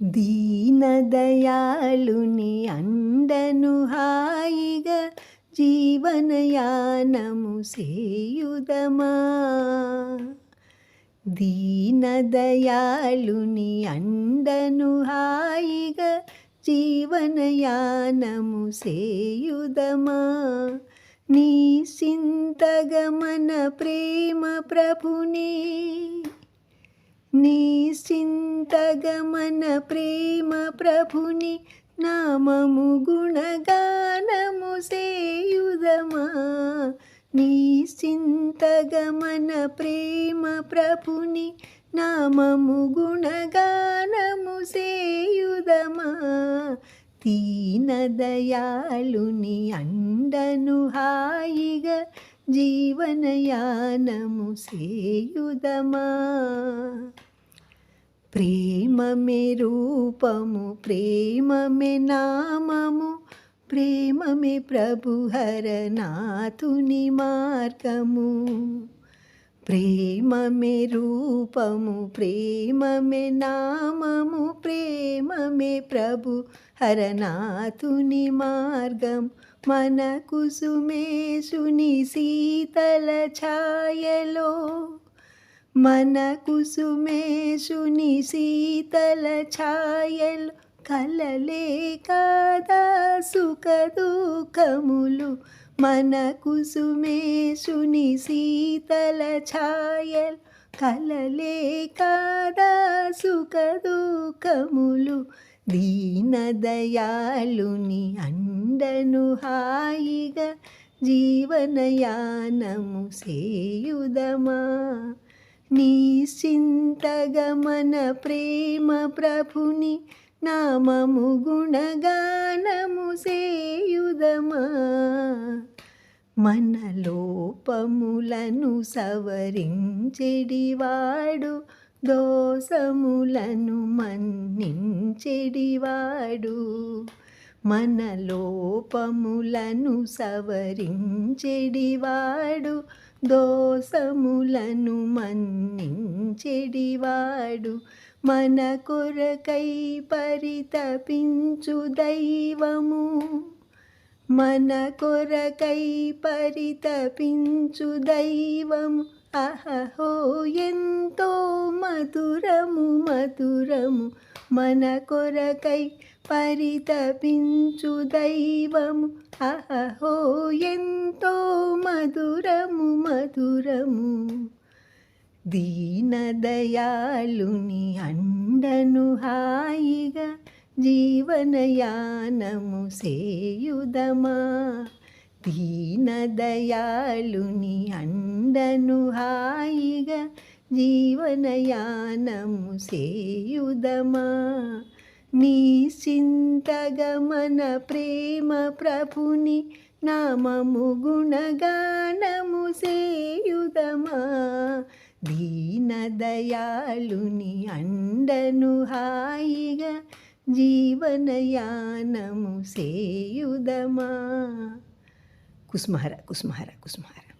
దీనదయాళుని అండను హాయిగా జీవనయానము సేయుదమా దీనదయాళుని అండను హాయిగా జీవనయానము సేయుదమా నీ చింతగమన ప్రేమ ప్రభుని సింతగమన ప్రేమ ప్రభుని నామము గుణగానము సేయుదమా నీ సింతగమన ప్రేమ ప్రభుని నామము గుణగానము సేయుదమా దీనదయాళుని అండను హాయిగా జీవనయానము సేయుదమా ప్రేమమే రూపము ప్రేమమే నామము ప్రేమమే ప్రభుహరనాథుని మార్గము. ప్రేమమే రూపము ప్రేమమే నామము ప్రేమమే ప్రభు హరనాథుని మార్గం. మన కుసుమేశుని శీతల ఛాయలో మన కుసుమేశుని శీతల ఛాయలు కలలే కాదా సుఖ దుఃఖములు. మన కుసుమేశుని శీతల ఛాయలు కలలే కాదా సుఖ దుఃఖములు. దీనదయాళుని అండను హాయిగా జీవనయానము సేయుదమా నీ చింతగమన ప్రేమ ప్రభుని నామము గుణగానము సేయుదమా మన లోపములను సవరించెడివాడు దోషములను మన్నించెడివాడు. మన లోపములను సవరించెడివాడు దోషములను మన్నించెడివాడు. మన కొరకై పరితపించు దైవము. మన కొరకై పరితపించు దైవము. అహహో ఎంతో మధురము మధురము. మన కొరకై పరితపించు దైవము. అహహో ఎంతో మధుర మధురము. దీనదయాలుని అండను హాయిగా జీవనయానము సేయుదమా. దీనదయాలుని అండను హాయిగా జీవనయానము సేయుదమా. నీ చింతగమన ప్రేమ ప్రభుని నామము గుణగానము సేయుదమా దీన దయాళుని అండను హాయిగా జీవనయానము సేయుదమా కుస్మహర కుస్మహర కుస్మహర.